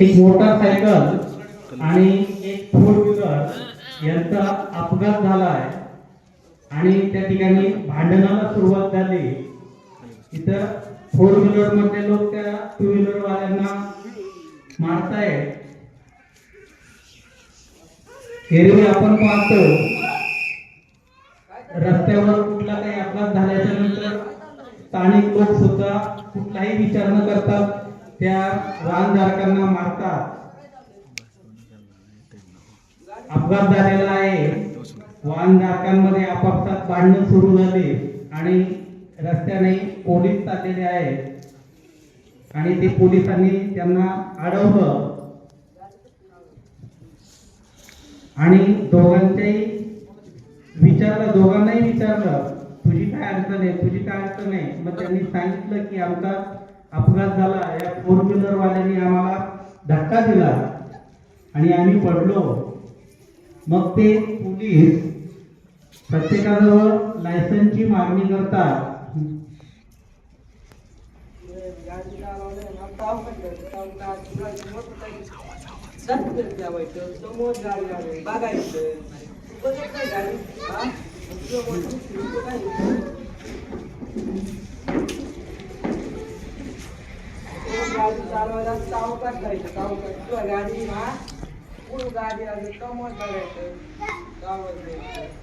एक मोटरसायकल आणि एक फोर व्हीलर यांचा अपघात झाला आहे आणि त्या ठिकाणी भांडणाला सुरुवात झाली. इथं फोर व्हीलर मधले लोक त्या टू व्हीलर वाल्यांना मारतायत. एरवी आपण पाहतो रस्त्यावर कुठला काही अपघात झाल्याच्यानंतर स्थानिक लोक सुद्धा कुठलाही विचार न करता त्या वाहनधारकांना मारतात. अपघात झालेला आहे. वाहनधारकांमध्ये आपापसात भांडण सुरू झाले आणि रस्त्याने पोलीस चाललेले आहेत. आणि ते पोलिसांनी त्यांना अडवलं. आणि दोघांच्याही विचारलं दोघांनाही विचारलं तुझी काय अडचण आहे? तुझी काय अडचण आहे? मग त्यांनी सांगितलं की आमचा अपघात झाला. या फोर व्हीलर वाल्याने आम्हाला धक्का दिला. आणि आम्ही पडलो. मग ते पोलीस प्रत्येकाजवळ लायसनची मागणी करतात. बघायचं चालवलं ना ताव पडलं ताव का तुला मोठं काही जास्त द्यावायचं समोर गाडी आली बघायचं तू बघत नाही गाडी चालवायला सावकाश जायचं सावकाश किंवा गाडी हा? पुढं गाडी आली समोर करायचं सावकाश जायचं.